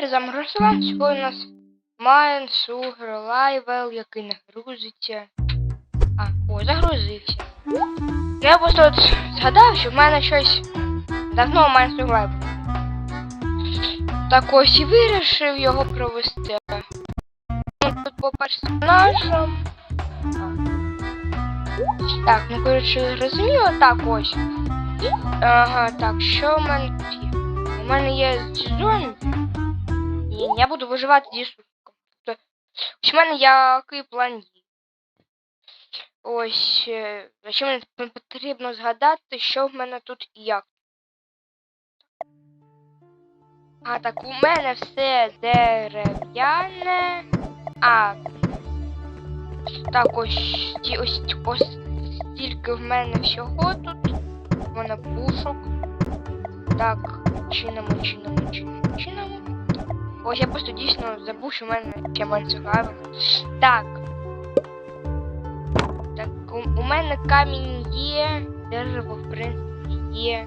ігри заморозила. Сьогодні у нас Майн, Сугр, Лайвел, який не грузиться. А, о, загрузився. Я просто от згадав, що в мене щось давно Майн Лайвел. Так ось і вирішив його провести. Ну, Тут по персонажам. Так, ну коротше, зрозуміло, так ось. Ага, так, що в мене є? У мене є зомбі. І я буду виживати сушком. Тобто, ось у мене який план є. Ось, е, що мені потрібно згадати, що в мене тут і як. А, так, у мене все дерев'яне. А. Так, ось, ось, ось стільки в мене всього тут. Мене пушок. Так, чинимо, чинимо, чинимо, чинимо. Ось я просто дійсно забув, що в мене ще мальцюгаве. Так. Так, у, у мене камінь є, дерево, в принципі, є.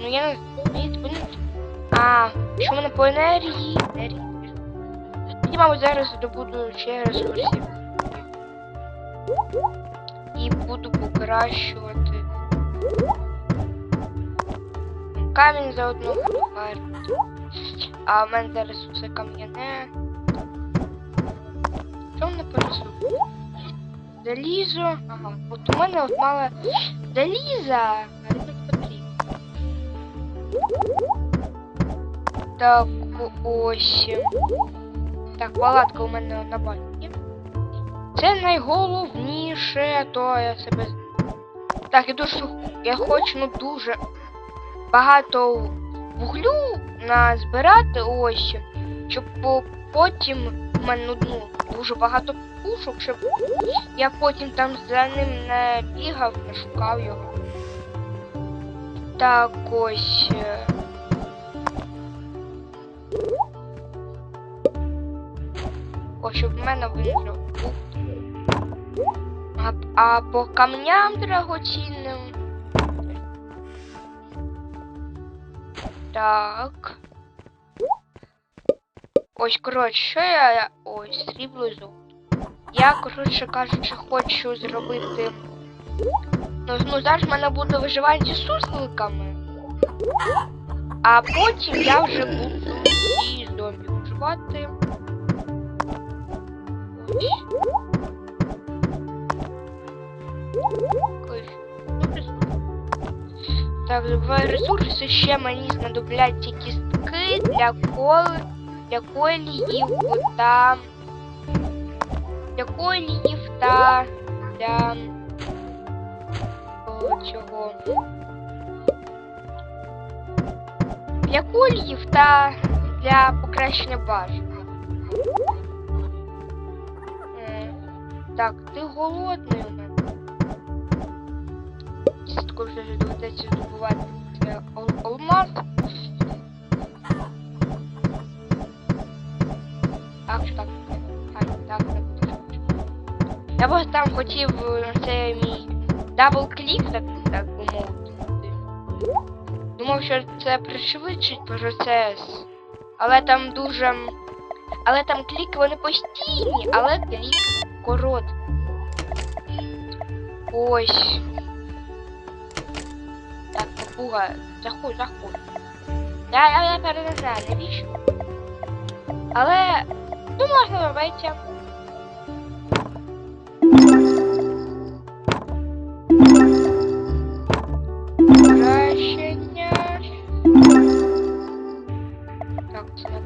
Ну я не знаю. А, що в мене по енергії? Енергії. Я, мабуть, зараз добуду ще ресурсів. І буду покращувати. Камінь за одну варту. А в мене зараз усе кам'яне. Що мене понесу? Залізо. Ага, от у мене от мало заліза, не. Так, ось. Так, палатка у мене на бані. Це найголовніше, то я себе. Так, я дуже я хочу ну дуже багато вуглю назбирати ось, щоб по- потім в мене ну, ну, дуже багато пушок, щоб я потім там за ним не бігав, не шукав його. Так ось. е. Ось, щоб в мене вийшов. А, а по камням драгоцінним. Так. Ось, коротше, що я. Ось, срібло і золото. Я, коротше кажучи, хочу зробити. Ну, ну зараз в мене буде виживання зі сусликами. А потім я вже буду і зомбі виживати. Ось. Ось. Ну, присутні. Так, в ресурси ще мені знадобляться кістки для кол... для коліїв та для коліїв та для О, чого? Для коліїв та для покращення бази. Так, ти голодний мене. Вже доведеться ал- алмаз. Так, що так. Так, так. Я просто там хотів е, це мій дабл-клік, так, так би мовити. Думав, що це пришвидшить процес. Але там дуже. Але там кліки вони постійні, але клік короткий. Ось. Так, попуга, заходь, заходь. Я, я, я тепер не знаю, навіщо. Але, ну, можна робити. Прощення. Так, це не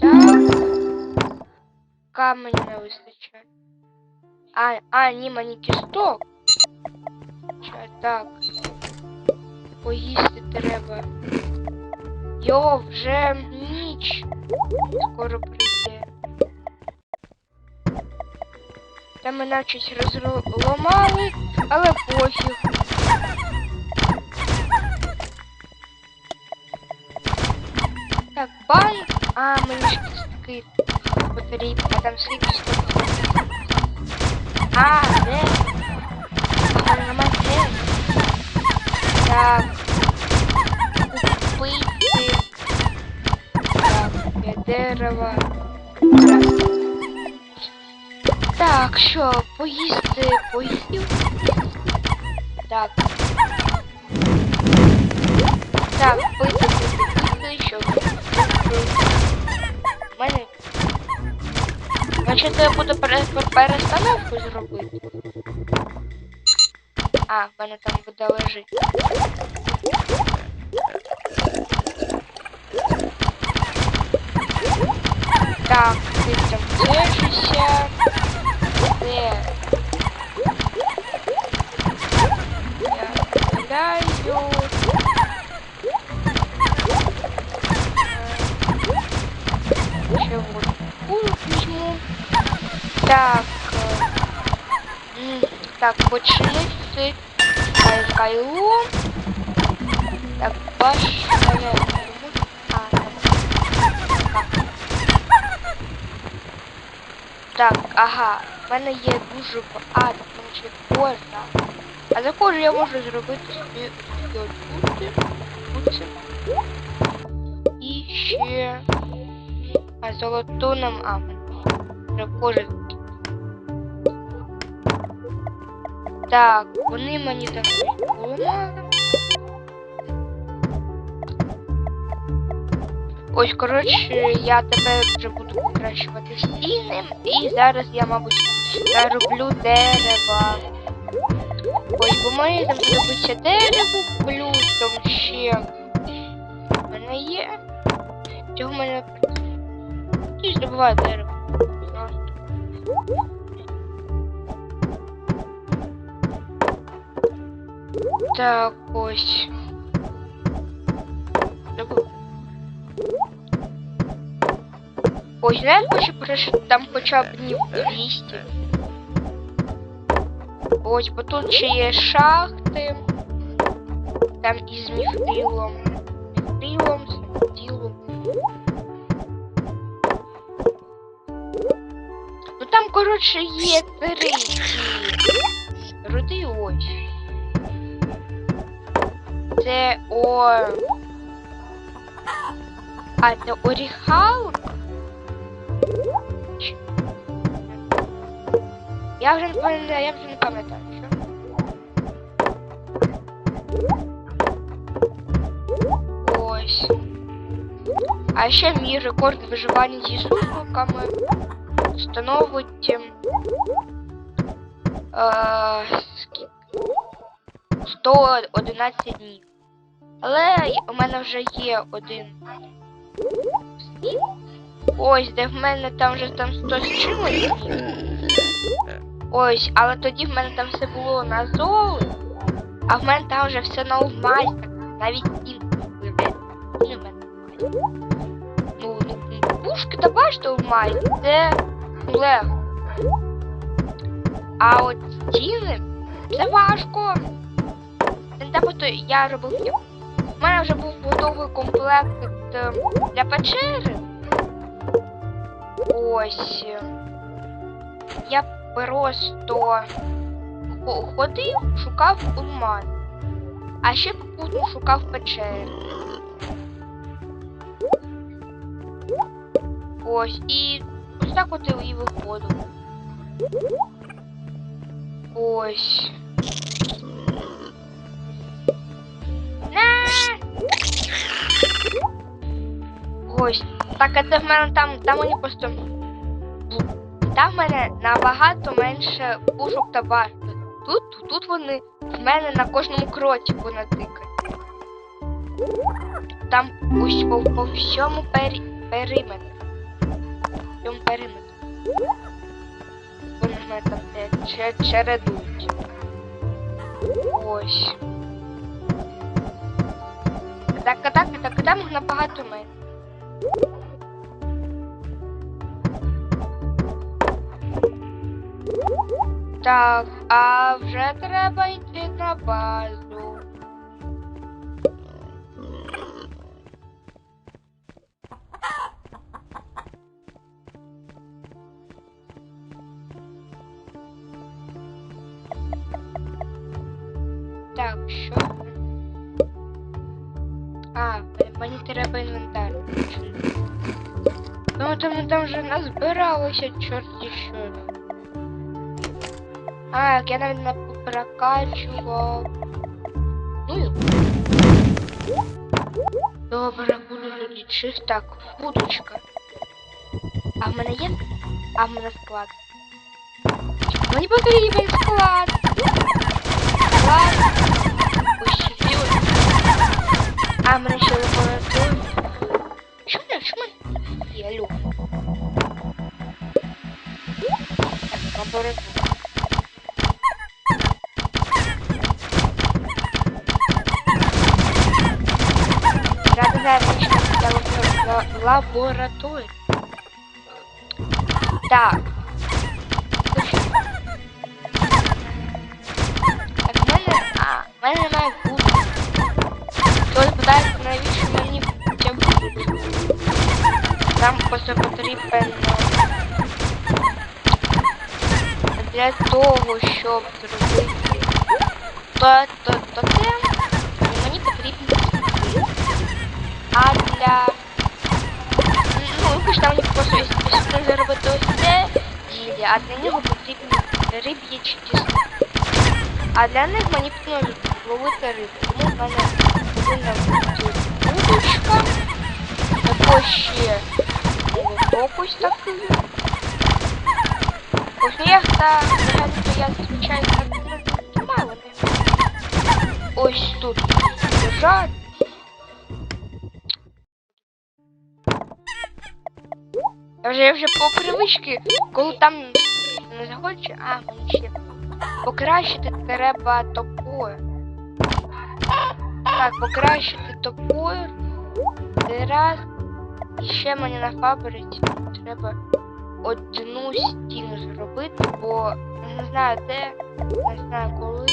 Так. Камень не вистачає. А, а, ні, мені кісток. Так. Поїсти треба. Йо, вже ніч. Скоро прийде. Там мене щось розламали, але пофіг. Так, бан. А, мені ж кістки потрібні, а там скільки кісток. А, де? Так. Купити. Так, дерева. Так, що, поїсти, поїстів? Так. Так, пити, пити, що. У мене. Значить, я буду перестановку зробити. А, в мене там вода лежить. Так, ти там держишся. Де? Я гуляю. Ще вот куру візьму. Так. м, Так, почнуть з Кайло. Так, баш. так. Ага, мене є дуже А, так ще. А за кожу я можу зробити собі такі от. І ще. А золоту нам. А, в мене Так, вони мені там поламали. Ось, коротше, я тепер вже буду покращувати стіни. І зараз я, мабуть, зароблю дерева. Ось, бо мені там знадобиться дерево, плюс там ще в мене є. Цього в мене і здобуваю дерево. Так, ось. Ось, ну я хочу пройти там хоча б днів 200. Ось, бо тут ще є шахти. Там із міфрилом. Міфрилом, стілом. Ну там, коротше, є три руди ось. Це о. А, це оріхал? Я вже не пам'ятаю, я вже не пам'ятаю. Ось. А ще мій рекорд виживання зі сусликами становить ем, е, скільки? 111 днів. Але у мене вже є один. Ось, де в мене там вже там 100 з чимось. Ось, але тоді в мене там все було на золоті, а в мене там вже все на алмазі, навіть вибере. Ну. Ну, ну, пушки та бачите алмазі, це легко. А от стіни це важко. Просто я робив. У мене вже був готовий комплект е, для печери. Ось. Я просто ходив, шукав алмаз. А ще попутно шукав печери. Ось, і ось так от і виходив. Ось. Ось. Так, а це в мене там, там мені просто. Там в мене набагато менше пушок та башт. Тут, тут вони в мене на кожному кроці понатикані. Там ось по, по всьому пері, периметру. Всьому периметру. Вони в мене там де че- чередують. Ось. Так, так, так, там їх набагато менше. Так, а вже треба йти на базу. Так, що? А, мені треба інвентар Ну, там, там вже назбиралося чорті що. А, як я навіть не прокачував. Ну і Добре, буду тоді чист. Так, будочка. А в мене є? А в мене склад. Мені потрібен склад. Склад. Ось сюди. ось. А в мене ще лабораторія. Так. Точно. Так, в мене. А, в мене немає Нам просто потрібен е, для того, щоб зробити то, то, то це, мені потрібні сюди. А для ну, ви ж там мені просто якщо заробити ось це ділі, а для нього потрібні риб'ячі тісно. А для них мені потрібно ловити рибу. Тому в мене повинна бути удочка. Також ще молоток ось такий. Ось ну я так мало. Ось тут лежать. Я вже, я вже по привичці, коли там не захоче, а мені ще покращити треба топор. Так, покращити топор. Це раз. І ще мені на фабриці треба одну стіну зробити, бо не знаю де, не знаю коли.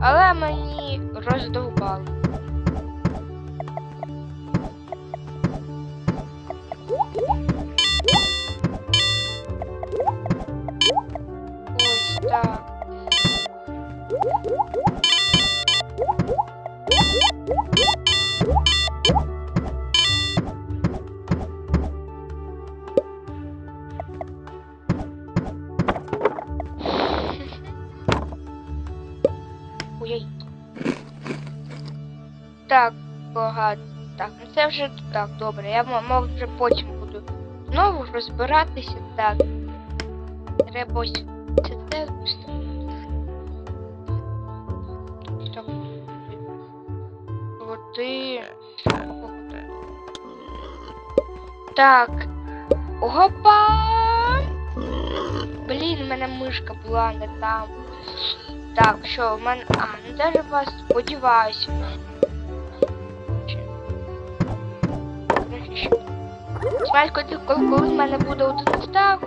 Але мені роздовбали. Це вже так, добре. Я мав вже потім буду знову розбиратися. Так. Треба ось це те. Так. Води. Так. Опа! Блін, в мене мишка була не там. Так, що, в мене. А, ну даже вас сподіваюся. Смерть, коли, в мене буде один став.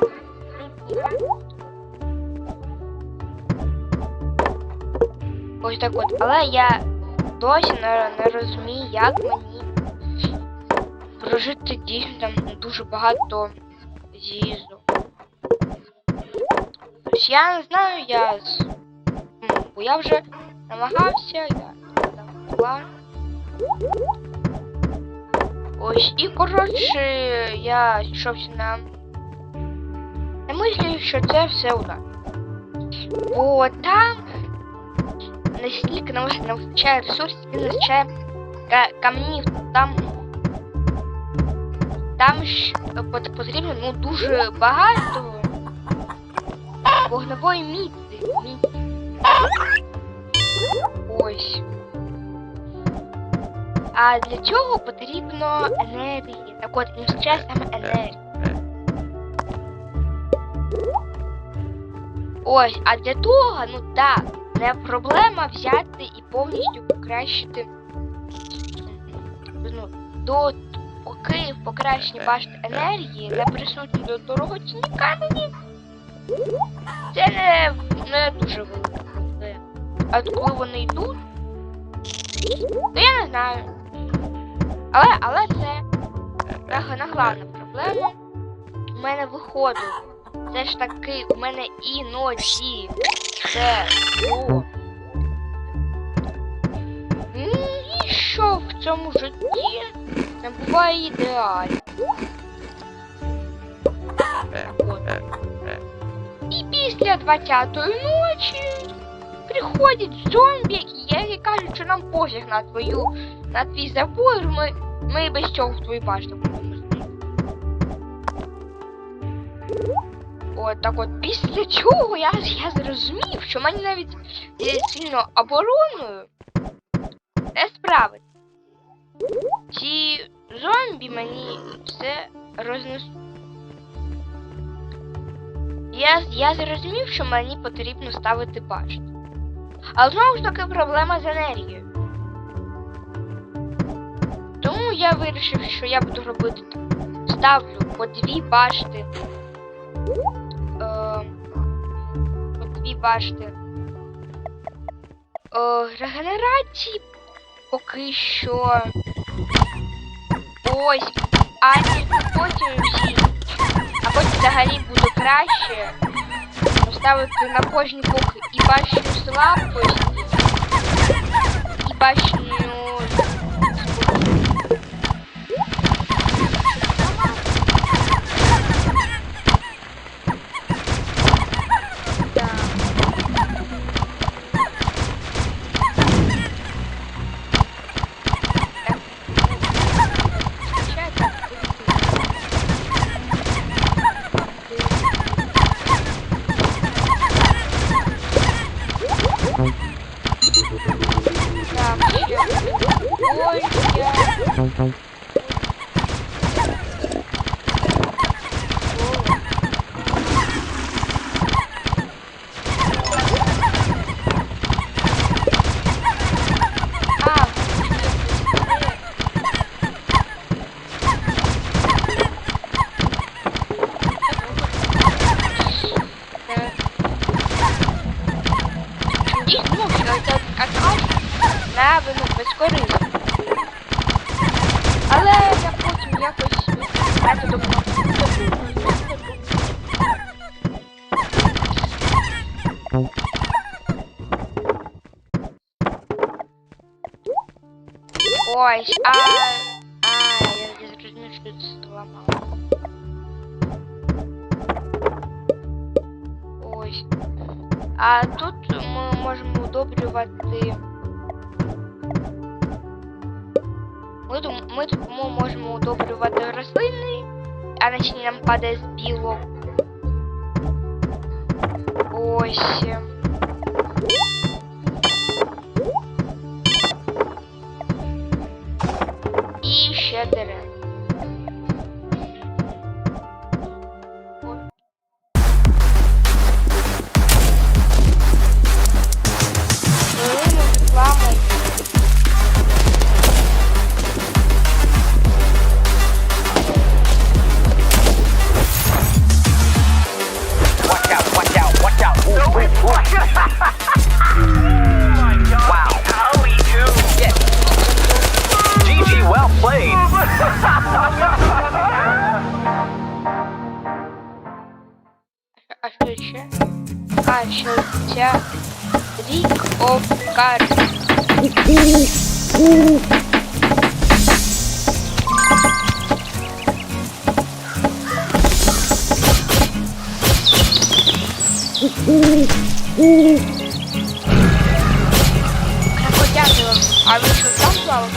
Ось так от. Але я досі не, не розумію, як мені прожити дійсно там дуже багато зізу. Тобто я не знаю, я Ну, Бо я вже намагався, я там була. Ось, і коротше, я йшовся на. Я мислю, що це все удар. Бо там настільки нам не вистачає ресурсів, не вистачає ка- камнів, там. Там ж потрібно ну, дуже багато вогневої міці. Ось. А для цього потрібно енергії. Так от, не вистачає саме енергії. Ось, а для того, ну так, не проблема взяти і повністю покращити. Ну, до поки в покращенні башти енергії не присутні до дорогоцінні камені. Це не, не дуже велика проблема. А коли вони йдуть, то я не знаю. Але, але це наглавна проблема. У мене виходило. Це ж таки у мене іноді це було. І що в цьому житті не буває ідеально. І після 20-ї ночі приходять зомбі, і які кажуть, що нам пофіг на твою, на твій забор, ми, ми без цього в твою башню. От так от після цього я, я зрозумів, що мені навіть е, сильно обороною не справити. Ці зомбі мені все рознесуть. Я, я зрозумів, що мені потрібно ставити башню. Але знову ж таки проблема з енергією. Я вирішив, що я буду робити. Ставлю по дві башти. Е, по дві башти. Е, регенерації поки що. Ось. А ні, потім всі. А потім взагалі буде краще поставити на кожні боки і башню слабкості, і башню. Дійсно, що це аккаунт на вину безкорисно. Але я потім якось методом. Ось, а... А, others Крокодятело. А ви що там плавав?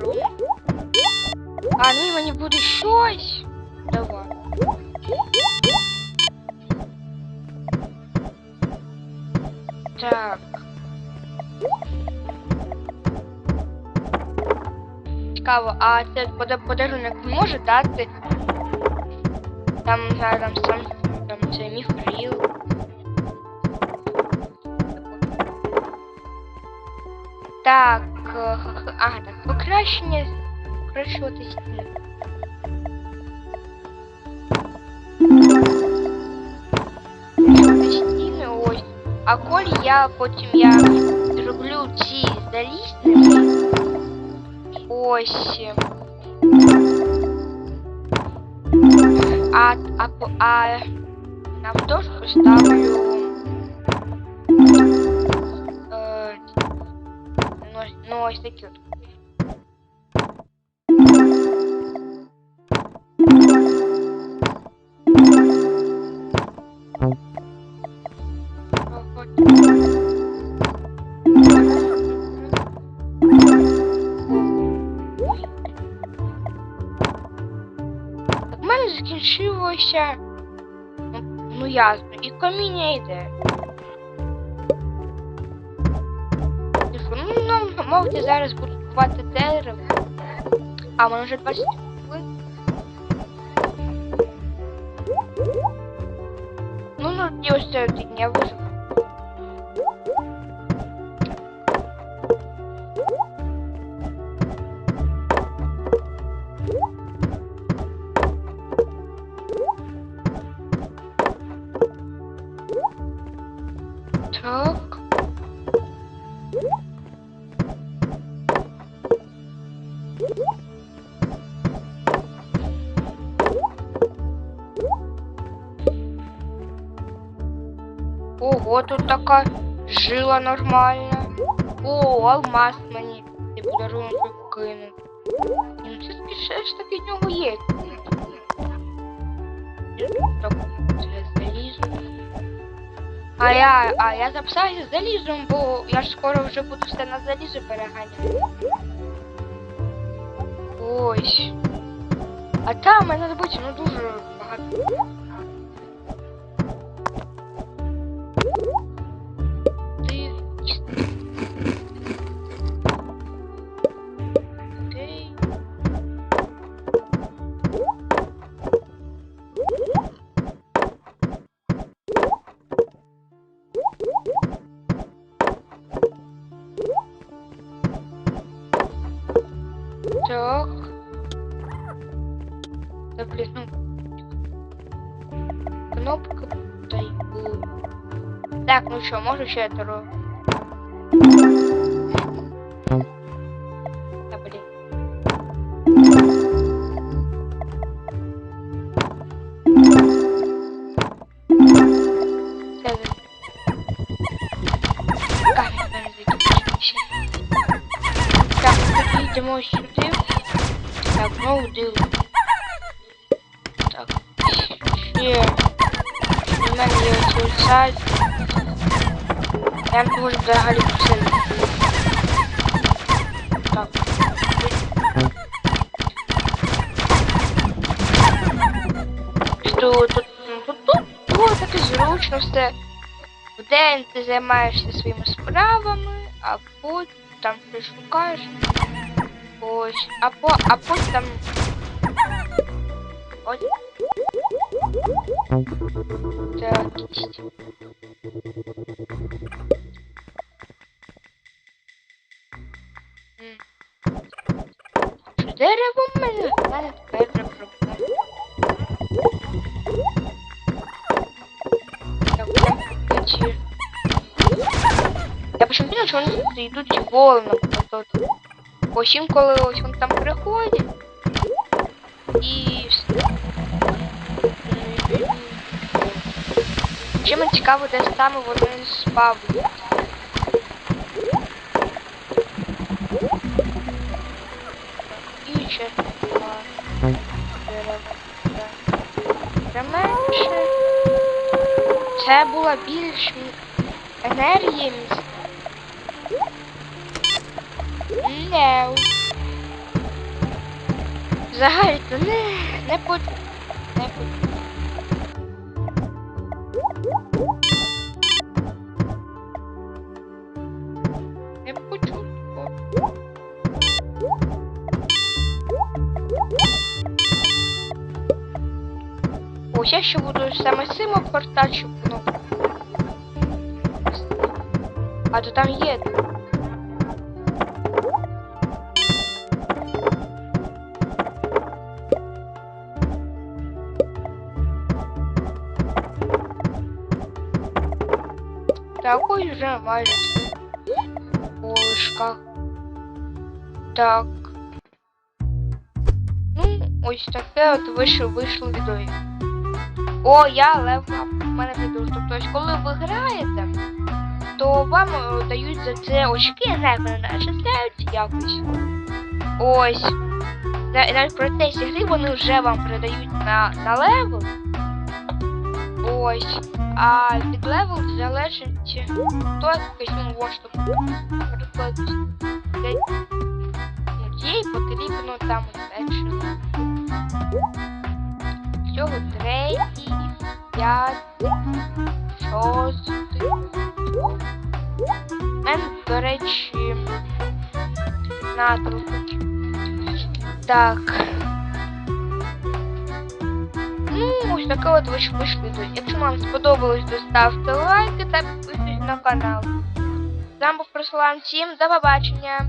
Подарунок. А, ну і мені буде щось. Давай. Так. Цікаво, а це пода- подарунок може дати? Там, не там сам там це міфрил. Так, х- ага, так, покращення, покращувати стіни. Покращувати стіни, ось. а коль я потім я зроблю ці залізними. Ось. А, а, по- а на вдошку ставлю. Е, ну, ну ось такі от. закінчилося. Ну, ну ясно, і каміння йде. Тихо, Ну, нам, мовити, зараз буду купувати дерево. А, в мене вже 20 хвилин. Ну, ну, і ось це один я Тут така жила нормальна. О, алмаз мені. Ти подарунок кинув. Ну, це все ж таки в нього є. Так, це залізо. А я, а я записався залізом, бо я ж скоро вже буду все на залізо переганяти. Ось. А там мене робити ну дуже багато. що, можу ще дорогу? Та блін. Це ви- Камінь в мене закінчився. Так, тоді йдемо сюди. Так, ну дил. Так. Ще. У мене є оцей сайт. Я можу взагалі все. Так. Що тут? Ну, тут, тут було таке зручно все. Вдень ти займаєшся своїми справами, а потім там ти шукаєш. Ось. А, по, а потім там. Ось. Так, кість. Дерево в мене? В мене ключі. Я почему думаю, що вони йдуть волном. Тобто, ось інколи ось вони там приходять. І все. Мені цікаво, де саме вони спавнять. Це. Це була більш енергії. Не. Взагалі то не, не под... я ще буду саме цим щоб воно. А то там є. Так, ось вже майже все. По лишках. Так. Ну, ось таке от вийшло, вийшло відео. О, я левла. У мене відео. Тобто, ось коли ви граєте, то вам е, дають за це очки, я знаю, вони начисляють якось. Ось. Навіть в процесі гри вони вже вам передають на, на левел. Ось. А від левел залежить хто якийсь ну, воштук. Наприклад, для ну, їй потрібно там менше. Всього третій, п'ятий, шостий. У до речі, на трохи. Так. Ну, ось таке от вийшло відео. Якщо вам сподобалось, то ставте лайки та підписуйтесь на канал. Вами був Руслан. Всім до побачення!